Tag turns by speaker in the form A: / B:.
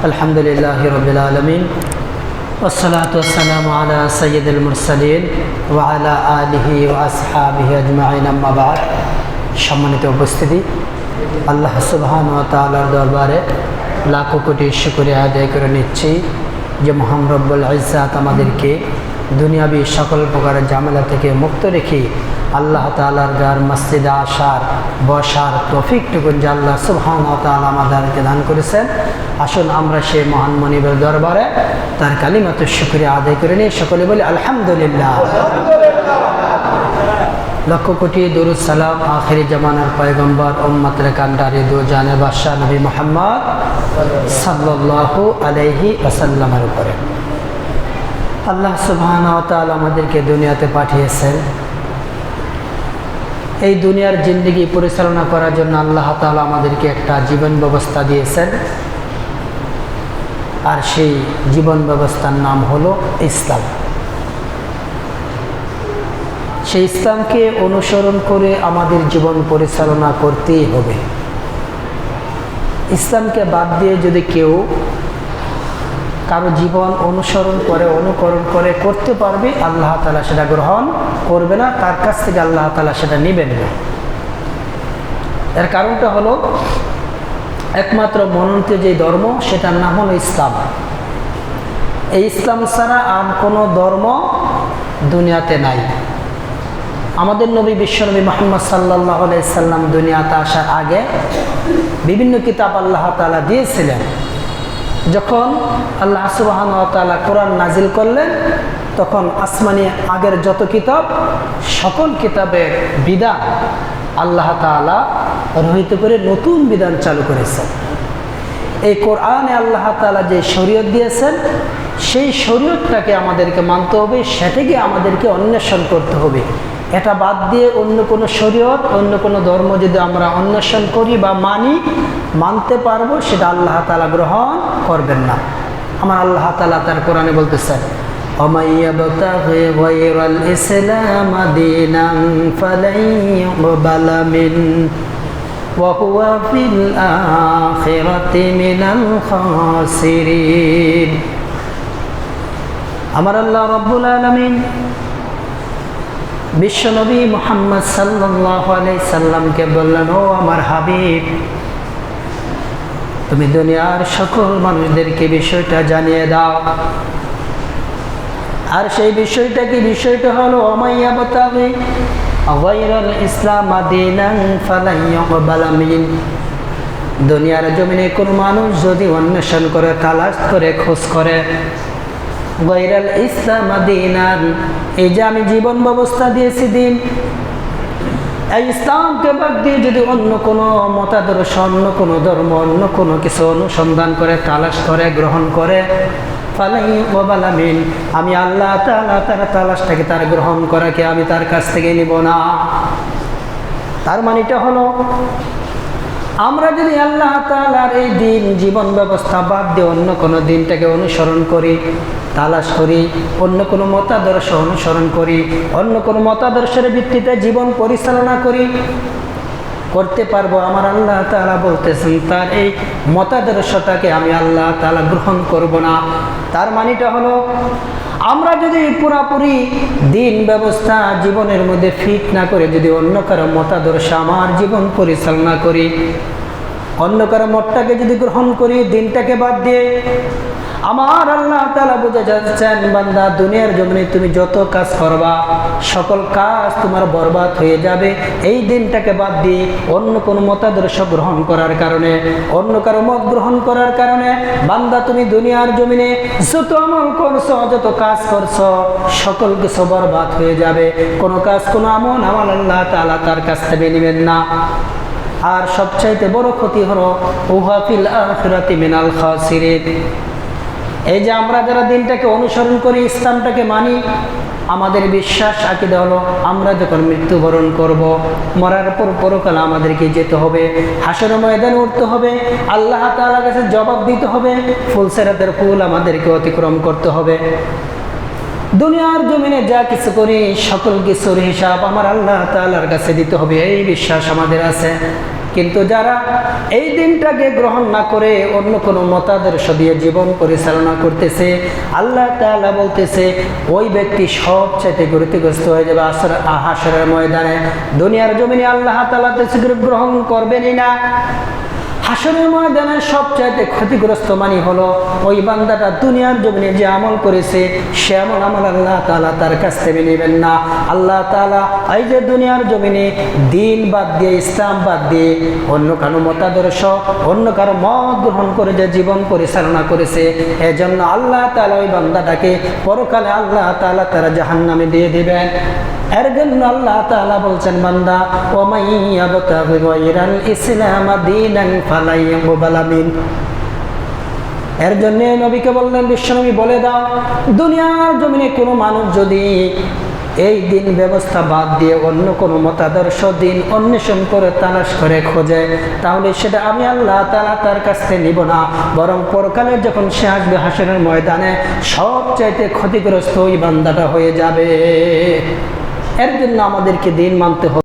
A: الحمد لله رب العالمين والصلاة والسلام على سيد المرسلين وعلى آله وأصحابه أجمعين أما بعد সম্মানিত উপস্থিতি আল্লাহ সুবহান ও তাআলার দরবারে লাখো কোটি শুকরিয়া আদায় করে নিচ্ছি যে মহান রব্বুল ইজ্জাত আমাদেরকে দুনিয়াবি সকল প্রকারের ঝামেলা থেকে মুক্ত রেখে আল্লাহ তালার গার মসজিদে আসার, বসার তফিকটুকুন যে আল্লাহ সুবহান ও তাআলা আমাদেরকে দান করেছেন। আসুন আমরা সেই মহান মনিবের দরবারে তার কালিমাত শুক্রিয়া আদায় করে নিই। সকলে বলি আলহামদুলিল্লাহ। লক্ষ কোটি দরুদ সালাম আখেরি জামানার পয়গম্বর ওম্মতের কান্ডারি দু জানের বাদশাহ নবী মোহাম্মদ সাল্লাল্লাহু আলাইহি আসাল্লামের উপরে। আল্লাহ সুবহান আমাদেরকে দুনিয়াতে পাঠিয়েছেন। এই দুনিয়ার জিন্দগি পরিচালনা করার জন্য আল্লাহ তাআলা আমাদেরকে একটা জীবন ব্যবস্থা দিয়েছেন। আর সেই জীবন ব্যবস্থার নাম হলো ইসলাম। সেই ইসলামকে অনুসরণ করে আমাদের জীবন পরিচালনা করতেই হবে। ইসলামকে বাদ দিয়ে যদি কেউ কারও জীবন অনুসরণ করে, অনুকরণ করে করতে পারবে, আল্লাহ তালা সেটা গ্রহণ করবে না, তার কাছ থেকে আল্লাহ তালা সেটা নেবেন না। এর কারণটা হলো, একমাত্র মনোনীত যে ধর্ম, সেটার নাম হলো ইসলাম। এই ইসলাম ছাড়া আর কোনো ধর্ম দুনিয়াতে নাই। আমাদের নবী, বিশ্বনবী মোহাম্মদ সাল্লাহ সাল্লাম দুনিয়াতে আসার আগে বিভিন্ন কিতাব আল্লাহ তালা দিয়েছিলেন। যখন আল্লাহ সুবাহান তালা কোরআন নাজিল করলেন, তখন আসমানি আগের যত কিতাব, সকল কিতাবের বিধান আল্লাহ তালা রহিত করে নতুন বিধান চালু করেছেন। এই কোরআনে আল্লাহ তালা যে শরীয়ত দিয়েছেন, সেই শরীয়তটাকে আমাদেরকে মানতে হবে, সেটাকে আমাদেরকে অন্বেষণ করতে হবে। এটা বাদ দিয়ে অন্য কোনো শরীয়ত, অন্য কোনো ধর্ম যদি আমরা অন্বেষণ করি বা মানি, মানতে পারব, সেটা আল্লাহ তালা গ্রহণ করবেন না। আমার আল্লাহ তালা তার কোরআনে বলতে বলতেছেন আমার আল্লাহ রব্বুল আলমিন বিশ্বনবী মোহাম্মদ সাল্লাহ সাল্লামকে বললেন, ও আমার হাবিব, তুমি দুনিয়ার সকল মানুষদেরকে বিষয়টা জানিয়ে দাও। আর সেই বিষয়টা কি? বিষয়টা হলো অমাইয়া বতাবে ইসলাম দুনিয়ার জমিনে কোন মানুষ যদি অন্বেষণ করে, তালাশ করে, খোঁজ করে গৈরাল ইসলাম দিনান এই যে আমি জীবন ব্যবস্থা দিয়েছি দিন। এই ইসলামকে বাদ দিয়ে যদি অন্য কোনো মতাদর্শ, অন্য কোনো ধর্ম, অন্য কোনো কিছু অনুসন্ধান করে, তালাশ করে, গ্রহণ করে আমি আল্লাহ তালা তার তালাশটাকে তার গ্রহণ করাকে আমি তার কাছ থেকে নিব না। তার মানিটা হলো, আমরা যদি আল্লাহ তালার এই দিন জীবন ব্যবস্থা বাদ দিয়ে অন্য কোনো দিনটাকে অনুসরণ করি তালাশ করি, অন্য কোনো মতাদর্শ অনুসরণ করি, অন্য কোনো মতাদর্শের ভিত্তিতে জীবন পরিচালনা করি। করতে পারব, আমার আল্লাহ তালা বলতেছেন, তার এই মতাদর্শটাকে আমি আল্লাহ তালা গ্রহণ করব না। তার মানিটা হলো, আমরা যদি পুরাপুরি দিন ব্যবস্থা জীবনের মধ্যে ফিট না করে যদি অন্য কারও মতাদর্শ আমার জীবন পরিচালনা করি অন্য কারও মতটাকে যদি গ্রহণ করি, দিনটাকে বাদ দিয়ে, আমার আল্লাহ তালা বুঝে যাচ্ছেন, বান্দা, দুনিয়ার জমিনে তুমি যত কাজ করবা, সকল কাজ তোমার বরবাদ হয়ে যাবে। এই দিনটাকে বাদ দিয়ে অন্য কোনো মতাদর্শ গ্রহণ করার কারণে, অন্য কারও মত গ্রহণ করার কারণে, বান্দা, তুমি দুনিয়ার জমিনে যত আমল করছ, যত কাজ করছ, সকল কিছু বরবাদ হয়ে যাবে। কোনো কাজ, কোনো আমল আমার আল্লাহ তালা তার কাছ থেকে নেবেন না। আর সবচাইতে বড় ক্ষতি হলো উহাফিল আখিরাতি মিনাল খাসিরিন। এই যে আমরা যারা দিনটাকে অনুসরণ করি, ইসলামটাকে মানি, আমাদের বিশ্বাস আকিদা হলো, আমরা যখন মৃত্যুবরণ করব, মরার পর পরকাল আমাদেরকে যেতে হবে হাসর ময়দানে উঠতে হবে, আল্লাহ তালার কাছে জবাব দিতে হবে, ফুল সেরাতের ফুল আমাদেরকে অতিক্রম করতে হবে। দুনিয়ার জমিনে যা কিছু করি, সকল কিছুর হিসাব আমার আল্লাহ তালার কাছে দিতে হবে, এই বিশ্বাস আমাদের আছে। কিন্তু যারা এই দিনটাকে গ্রহণ না করে অন্য কোনো মতাদর্শ দিয়ে জীবন পরিচালনা করতেছে, আল্লাহ তালা বলতেছে, ওই ব্যক্তি সব চাইতে গুরুত্বগ্রস্ত হয়ে যাবে আসর হাসরের ময়দানে। দুনিয়ার জমিনে আল্লাহ তালা গ্রহণ করবেনই না। হাসরের ময়দানে সবচাইতে ক্ষতিগ্রস্ত মানি হলো ওই বান্দাটা দুনিয়ার জমিনে যে আমল করেছে, সে আমল আমল আল্লাহ তাআলা তার কাছ থেকে নেবেন না। আল্লাহ তাআলা এই যে দুনিয়ার জমিনে দিন বাদ দিয়ে, ইসলাম বাদ দিয়ে অন্য কারও মতাদর্শ, অন্য কারও মত গ্রহণ করে যে জীবন পরিচালনা করেছে, এজন্য আল্লাহ তালা ওই বান্দাটাকে পরকালে আল্লাহ তাআলা তারা জাহান্নামে দিয়ে দেবেন। এর জন্য আল্লাহ তাআলা বলছেন, বান্দা ও মাইয়াবতাগি গায়রাল ইসলাম ফালাই এর জন্য নবীকে বললেন, বিশ্বনবী বলে দাও, দুনিয়ার জমিনে কোনো মানুষ যদি এই দিন ব্যবস্থা বাদ দিয়ে অন্য কোনো মতাদর্শ দিন অন্বেষণ করে তালাশ করে খোঁজে, তাহলে সেটা আমি আল্লাহ তালা তার কাছ নিব না। বরং পরকালে যখন সে আসবে হাসনের ময়দানে, সবচাইতে ক্ষতিগ্রস্ত ওই বান্দাটা হয়ে যাবে। এর জন্য আমাদেরকে দিন মানতে হবে।